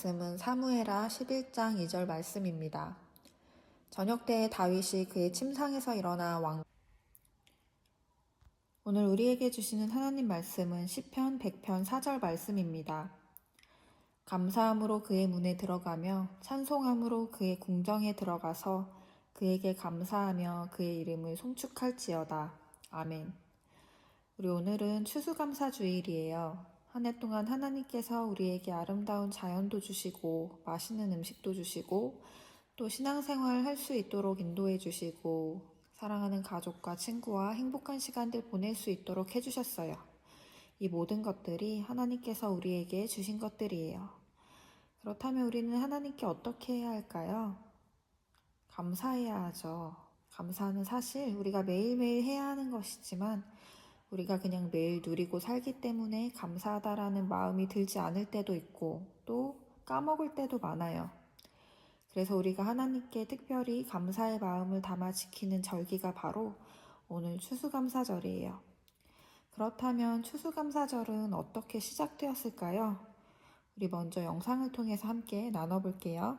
말씀은 사무에라 11장 2절 말씀입니다. 저녁 때에 다윗이 그의 침상에서 일어나 왕 오늘 우리에게 주시는 하나님 말씀은 시편 100편 4절 말씀입니다. 감사함으로 그의 문에 들어가며 찬송함으로 그의 궁정에 들어가서 그에게 감사하며 그의 이름을 송축할지어다. 아멘. 우리 오늘은 추수감사 주일이에요. 한 해 동안 하나님께서 우리에게 아름다운 자연도 주시고 맛있는 음식도 주시고 또 신앙생활 할 수 있도록 인도해 주시고 사랑하는 가족과 친구와 행복한 시간들 보낼 수 있도록 해주셨어요. 이 모든 것들이 하나님께서 우리에게 주신 것들이에요. 그렇다면 우리는 하나님께 어떻게 해야 할까요? 감사해야 하죠. 감사는 사실 우리가 매일매일 해야 하는 것이지만 우리가 그냥 매일 누리고 살기 때문에 감사하다라는 마음이 들지 않을 때도 있고 또 까먹을 때도 많아요. 그래서 우리가 하나님께 특별히 감사의 마음을 담아 지키는 절기가 바로 오늘 추수감사절이에요. 그렇다면 추수감사절은 어떻게 시작되었을까요? 우리 먼저 영상을 통해서 함께 나눠볼게요.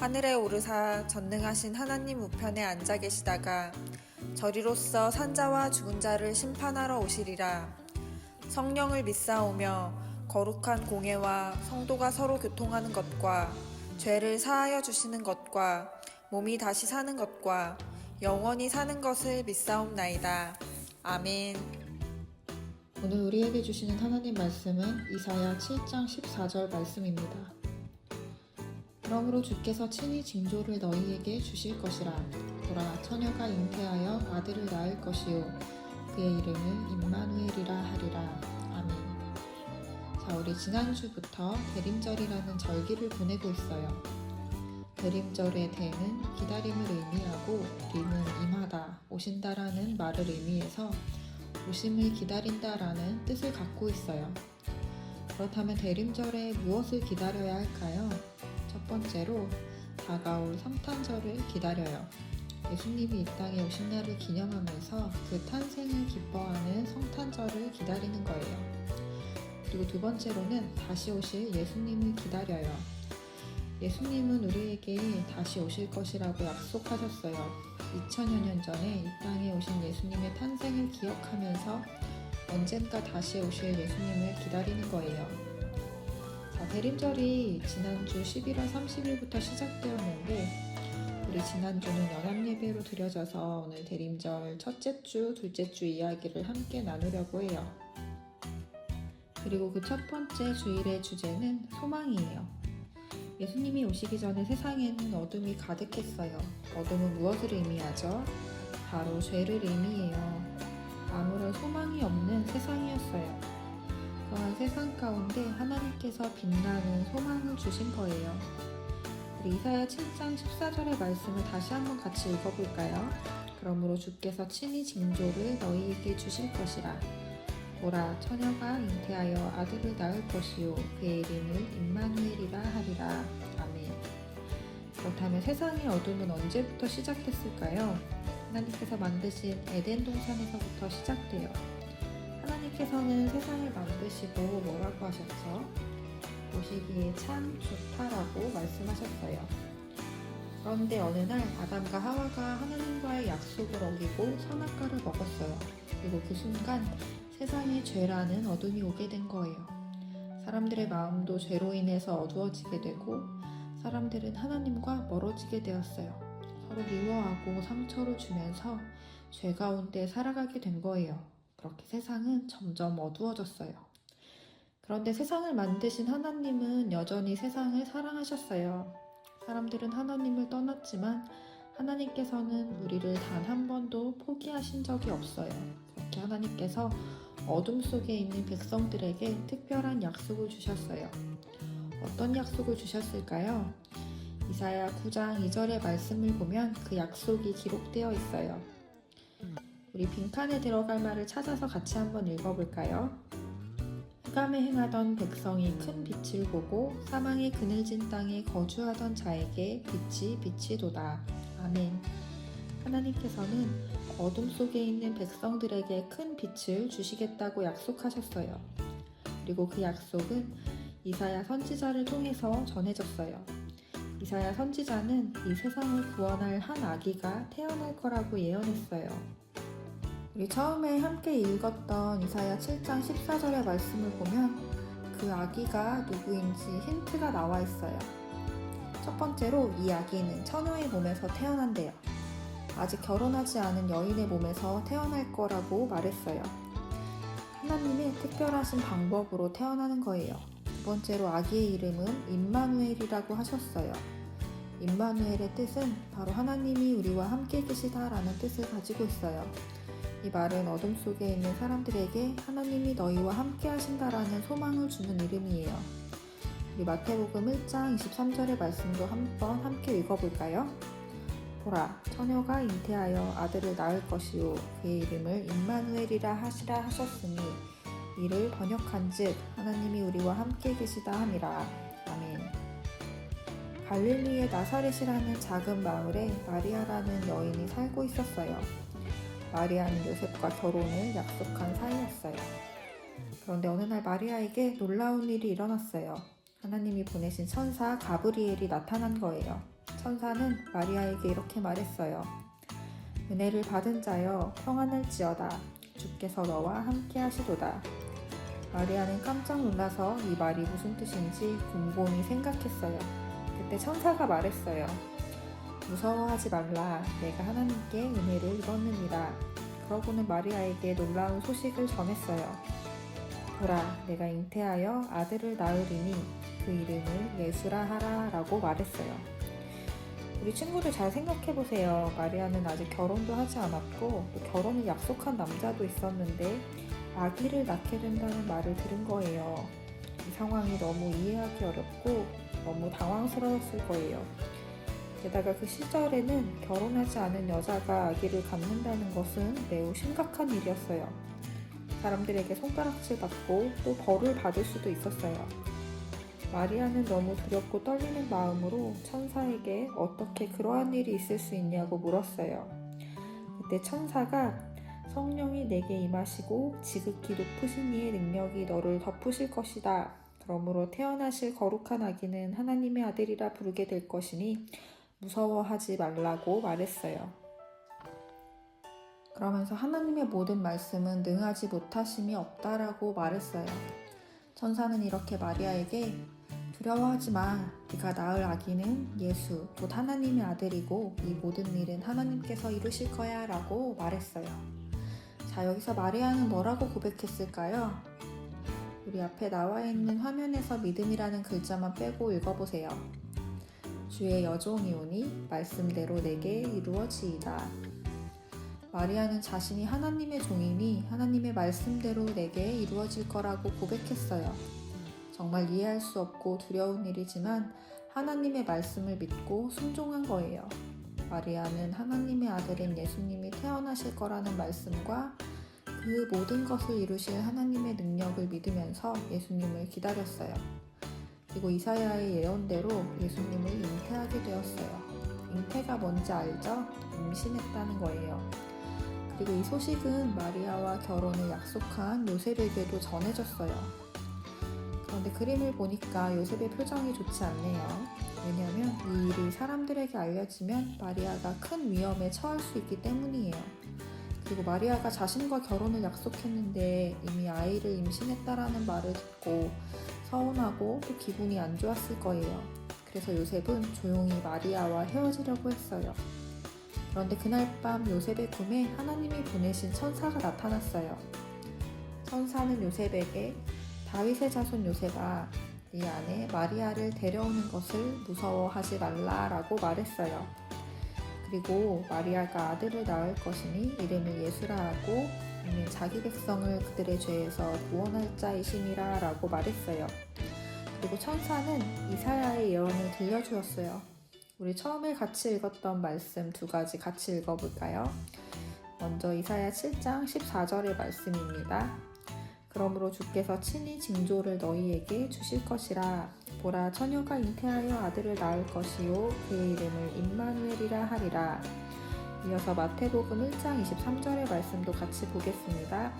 하늘에 오르사 전능하신 하나님 우편에 앉아 계시다가 저리로서 산자와 죽은 자를 심판하러 오시리라. 성령을 믿사오며 거룩한 공예와 성도가 서로 교통하는 것과 죄를 사하여 주시는 것과 몸이 다시 사는 것과 영원히 사는 것을 믿사옵나이다. 아멘. 오늘 우리에게 주시는 하나님 말씀은 이사야 7장 14절 말씀입니다. 그러므로 주께서 친히 징조를 너희에게 주실 것이라. 보라, 처녀가 잉태하여 아들을 낳을 것이요. 그의 이름을 임마누엘이라 하리라. 아멘. 자, 우리 지난주부터 대림절이라는 절기를 보내고 있어요. 대림절의 대는 기다림을 의미하고 림은 임하다, 오신다라는 말을 의미해서 오심을 기다린다라는 뜻을 갖고 있어요. 그렇다면 대림절에 무엇을 기다려야 할까요? 첫 번째로 다가올 성탄절을 기다려요. 예수님이 이 땅에 오신 날을 기념하면서 그 탄생을 기뻐하는 성탄절을 기다리는 거예요. 그리고 두 번째로는 다시 오실 예수님을 기다려요. 예수님은 우리에게 다시 오실 것이라고 약속하셨어요. 2000여 년 전에 이 땅에 오신 예수님의 탄생을 기억하면서 언젠가 다시 오실 예수님을 기다리는 거예요. 자, 대림절이 지난주 11월 30일부터 시작되었는데 우리 지난주는 연합예배로 드려져서 오늘 대림절 첫째 주, 둘째 주 이야기를 함께 나누려고 해요. 그리고 그 첫 번째 주일의 주제는 소망이에요. 예수님이 오시기 전에 세상에는 어둠이 가득했어요. 어둠은 무엇을 의미하죠? 바로 죄를 의미해요. 아무런 소망이 없는 세상이었어요. 그러한 세상 가운데 하나님께서 빛나는 소망을 주신 거예요. 우리 이사야 7장 14절의 말씀을 다시 한번 같이 읽어볼까요? 그러므로 주께서 친히 징조를 너희에게 주실 것이라. 보라, 처녀가 잉태하여 아들을 낳을 것이요. 그의 이름을 임마누엘이라 하리라. 아멘. 그렇다면 세상의 어둠은 언제부터 시작됐을까요? 하나님께서 만드신 에덴 동산에서부터 시작돼요. 하나님께서는 세상을 만드시고 뭐라고 하셨죠? 보시기에 참 좋다라고 말씀하셨어요. 그런데 어느 날 아담과 하와가 하나님과의 약속을 어기고 선악과를 먹었어요. 그리고 그 순간 세상에 죄라는 어둠이 오게 된 거예요. 사람들의 마음도 죄로 인해서 어두워지게 되고 사람들은 하나님과 멀어지게 되었어요. 서로 미워하고 상처를 주면서 죄 가운데 살아가게 된 거예요. 그렇게 세상은 점점 어두워졌어요. 그런데 세상을 만드신 하나님은 여전히 세상을 사랑하셨어요. 사람들은 하나님을 떠났지만 하나님께서는 우리를 단 한 번도 포기하신 적이 없어요. 그렇게 하나님께서 어둠 속에 있는 백성들에게 특별한 약속을 주셨어요. 어떤 약속을 주셨을까요? 이사야 9장 2절의 말씀을 보면 그 약속이 기록되어 있어요. 우리 빈칸에 들어갈 말을 찾아서 같이 한번 읽어볼까요? 흑암에 행하던 백성이 큰 빛을 보고 사망의 그늘진 땅에 거주하던 자에게 빛이 비치도다. 아멘. 하나님께서는 어둠 속에 있는 백성들에게 큰 빛을 주시겠다고 약속하셨어요. 그리고 그 약속은 이사야 선지자를 통해서 전해졌어요. 이사야 선지자는 이 세상을 구원할 한 아기가 태어날 거라고 예언했어요. 우리 처음에 함께 읽었던 이사야 7장 14절의 말씀을 보면 그 아기가 누구인지 힌트가 나와 있어요. 첫 번째로 이 아기는 처녀의 몸에서 태어난대요. 아직 결혼하지 않은 여인의 몸에서 태어날 거라고 말했어요. 하나님의 특별하신 방법으로 태어나는 거예요. 두 번째로 아기의 이름은 임마누엘이라고 하셨어요. 임마누엘의 뜻은 바로 하나님이 우리와 함께 계시다라는 뜻을 가지고 있어요. 이 말은 어둠 속에 있는 사람들에게 하나님이 너희와 함께 하신다라는 소망을 주는 이름이에요. 우리 마태복음 1장 23절의 말씀도 한번 함께 읽어볼까요? 보라, 처녀가 잉태하여 아들을 낳을 것이요 그의 이름을 임마누엘이라 하시라 하셨으니 이를 번역한즉 하나님이 우리와 함께 계시다 함이라. 아멘. 갈릴리의 나사렛이라는 작은 마을에 마리아라는 여인이 살고 있었어요. 마리아는 요셉과 결혼을 약속한 사이였어요. 그런데 어느 날 마리아에게 놀라운 일이 일어났어요. 하나님이 보내신 천사 가브리엘이 나타난 거예요. 천사는 마리아에게 이렇게 말했어요. 은혜를 받은 자여 평안을지어다. 주께서 너와 함께 하시도다. 마리아는 깜짝 놀라서 이 말이 무슨 뜻인지 곰곰이 생각했어요. 그때 천사가 말했어요. 무서워하지 말라. 내가 하나님께 은혜를 입었느니라. 그러고는 마리아에게 놀라운 소식을 전했어요. 보라, 내가 잉태하여 아들을 낳으리니 그 이름을 예수라 하라 라고 말했어요. 우리 친구들 잘 생각해 보세요. 마리아는 아직 결혼도 하지 않았고 또 결혼을 약속한 남자도 있었는데 아기를 낳게 된다는 말을 들은 거예요. 이 상황이 너무 이해하기 어렵고 너무 당황스러웠을 거예요. 게다가 그 시절에는 결혼하지 않은 여자가 아기를 갖는다는 것은 매우 심각한 일이었어요. 사람들에게 손가락질 받고 또 벌을 받을 수도 있었어요. 마리아는 너무 두렵고 떨리는 마음으로 천사에게 어떻게 그러한 일이 있을 수 있냐고 물었어요. 그때 천사가 성령이 내게 임하시고 지극히 높으신 이의 능력이 너를 덮으실 것이다. 그러므로 태어나실 거룩한 아기는 하나님의 아들이라 부르게 될 것이니 무서워하지 말라고 말했어요. 그러면서 하나님의 모든 말씀은 능하지 못하심이 없다라고 말했어요. 천사는 이렇게 마리아에게 두려워하지 마. 네가 낳을 아기는 예수, 곧 하나님의 아들이고 이 모든 일은 하나님께서 이루실 거야라고 말했어요. 자, 여기서 마리아는 뭐라고 고백했을까요? 우리 앞에 나와 있는 화면에서 믿음이라는 글자만 빼고 읽어보세요. 주의 여종이 오니 말씀대로 내게 이루어지이다. 마리아는 자신이 하나님의 종이니 하나님의 말씀대로 내게 이루어질 거라고 고백했어요. 정말 이해할 수 없고 두려운 일이지만 하나님의 말씀을 믿고 순종한 거예요. 마리아는 하나님의 아들인 예수님이 태어나실 거라는 말씀과 그 모든 것을 이루실 하나님의 능력을 믿으면서 예수님을 기다렸어요. 그리고 이사야의 예언대로 예수님을 잉태하게 되었어요. 잉태가 뭔지 알죠? 임신했다는 거예요. 그리고 이 소식은 마리아와 결혼을 약속한 요셉에게도 전해졌어요. 그런데 그림을 보니까 요셉의 표정이 좋지 않네요. 왜냐하면 이 일이 사람들에게 알려지면 마리아가 큰 위험에 처할 수 있기 때문이에요. 그리고 마리아가 자신과 결혼을 약속했는데 이미 아이를 임신했다라는 말을 듣고 서운하고 또 기분이 안 좋았을 거예요. 그래서 요셉은 조용히 마리아와 헤어지려고 했어요. 그런데 그날 밤 요셉의 꿈에 하나님이 보내신 천사가 나타났어요. 천사는 요셉에게 다윗의 자손 요셉아, 네 안에 마리아를 데려오는 것을 무서워하지 말라라고 말했어요. 그리고 마리아가 아들을 낳을 것이니 이름을 예수라 하고 이는 자기 백성을 그들의 죄에서 구원할 자이심이라 라고 말했어요. 그리고 천사는 이사야의 예언을 들려주었어요. 우리 처음에 같이 읽었던 말씀 두 가지 같이 읽어볼까요? 먼저 이사야 7장 14절의 말씀입니다. 그러므로 주께서 친히 징조를 너희에게 주실 것이라 보라 처녀가 잉태하여 아들을 낳을 것이요 그의 이름을 임마누엘이라 하리라. 이어서 마태복음 1장 23절의 말씀도 같이 보겠습니다.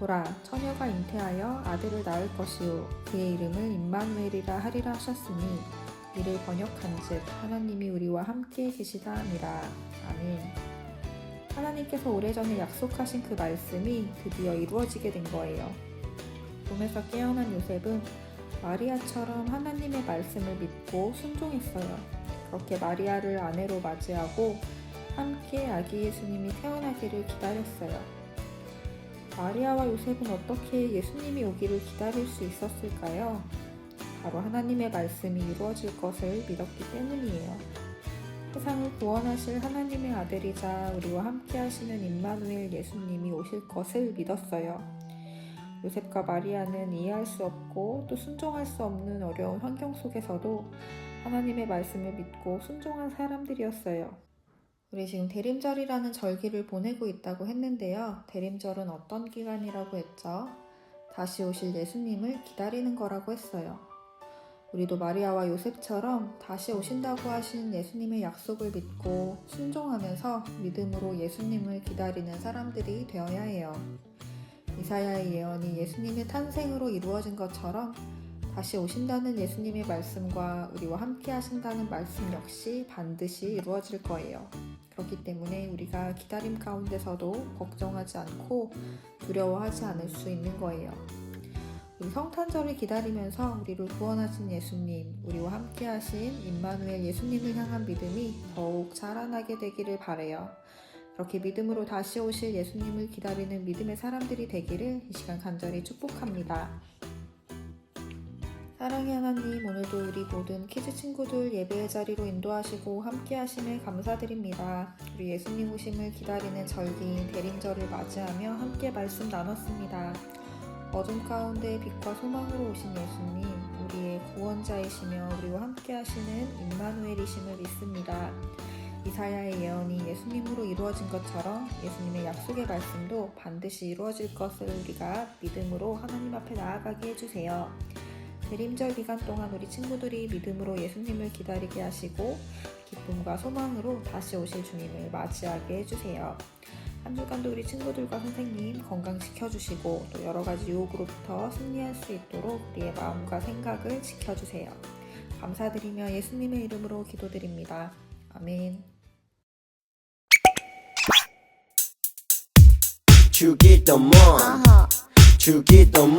보라 처녀가 잉태하여 아들을 낳을 것이요 그의 이름을 임마누엘이라 하리라 하셨으니 이를 번역한즉 하나님이 우리와 함께 계시다니라. 아멘. 하나님께서 오래전에 약속하신 그 말씀이 드디어 이루어지게 된 거예요. 꿈에서 깨어난 요셉은 마리아처럼 하나님의 말씀을 믿고 순종했어요. 그렇게 마리아를 아내로 맞이하고 함께 아기 예수님이 태어나기를 기다렸어요. 마리아와 요셉은 어떻게 예수님이 오기를 기다릴 수 있었을까요? 바로 하나님의 말씀이 이루어질 것을 믿었기 때문이에요. 세상을 구원하실 하나님의 아들이자 우리와 함께 하시는 임마누엘 예수님이 오실 것을 믿었어요. 요셉과 마리아는 이해할 수 없고 또 순종할 수 없는 어려운 환경 속에서도 하나님의 말씀을 믿고 순종한 사람들이었어요. 우리 지금 대림절이라는 절기를 보내고 있다고 했는데요. 대림절은 어떤 기간이라고 했죠? 다시 오실 예수님을 기다리는 거라고 했어요. 우리도 마리아와 요셉처럼 다시 오신다고 하신 예수님의 약속을 믿고 순종하면서 믿음으로 예수님을 기다리는 사람들이 되어야 해요. 이사야의 예언이 예수님의 탄생으로 이루어진 것처럼 다시 오신다는 예수님의 말씀과 우리와 함께 하신다는 말씀 역시 반드시 이루어질 거예요. 그렇기 때문에 우리가 기다림 가운데서도 걱정하지 않고 두려워하지 않을 수 있는 거예요. 우리 성탄절을 기다리면서 우리를 구원하신 예수님, 우리와 함께 하신 임마누엘 예수님을 향한 믿음이 더욱 자라나게 되기를 바래요. 그렇게 믿음으로 다시 오실 예수님을 기다리는 믿음의 사람들이 되기를 이 시간 간절히 축복합니다. 사랑의 하나님, 오늘도 우리 모든 키즈 친구들 예배의 자리로 인도하시고 함께 하심을 감사드립니다. 우리 예수님 오심을 기다리는 절기인 대림절을 맞이하며 함께 말씀 나눴습니다. 어둠 가운데 빛과 소망으로 오신 예수님, 우리의 구원자이시며 우리와 함께 하시는 임마누엘이심을 믿습니다. 이사야의 예언이 예수님으로 이루어진 것처럼 예수님의 약속의 말씀도 반드시 이루어질 것을 우리가 믿음으로 하나님 앞에 나아가게 해주세요. 대림절 기간 동안 우리 친구들이 믿음으로 예수님을 기다리게 하시고 기쁨과 소망으로 다시 오실 주님을 맞이하게 해주세요. 한 주간도 우리 친구들과 선생님 건강 지켜주시고 또 여러 가지 유혹으로부터 승리할 수 있도록 우리의 마음과 생각을 지켜주세요. 감사드리며 예수님의 이름으로 기도드립니다. 아멘. 주기도문 주기도문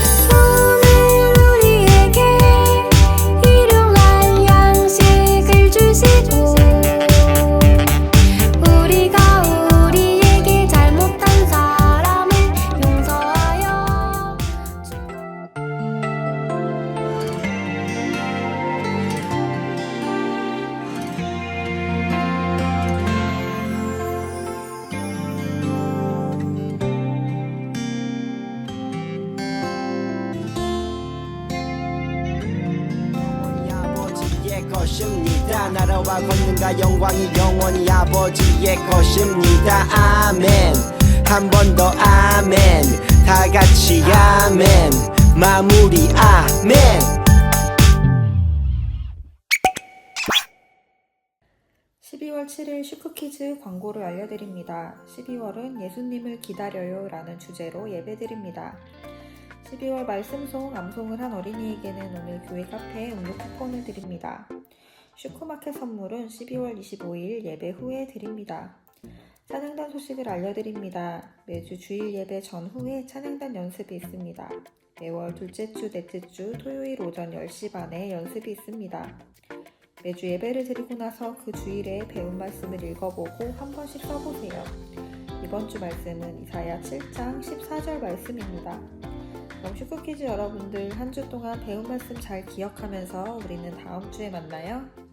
영광이 영원히 아버지의 것입니다 아멘 한 번 더 아멘 다 같이 아멘 마무리 아멘 12월 7일 슈크키즈 광고를 알려드립니다. 12월은 예수님을 기다려요 라는 주제로 예배드립니다. 12월 말씀송, 암송을 한 어린이에게는 오늘 교회 카페에 음료 쿠폰을 드립니다. 슈크마켓 선물은 12월 25일 예배 후에 드립니다. 찬양단 소식을 알려드립니다. 매주 주일 예배 전후에 찬양단 연습이 있습니다. 매월 둘째 주, 넷째 주, 토요일 오전 10시 반에 연습이 있습니다. 매주 예배를 드리고 나서 그 주일에 배운 말씀을 읽어보고 한 번씩 써보세요. 이번 주 말씀은 이사야 7장 14절 말씀입니다. 그럼 슈퍼키즈 여러분들 한 주 동안 배운 말씀 잘 기억하면서 우리는 다음 주에 만나요.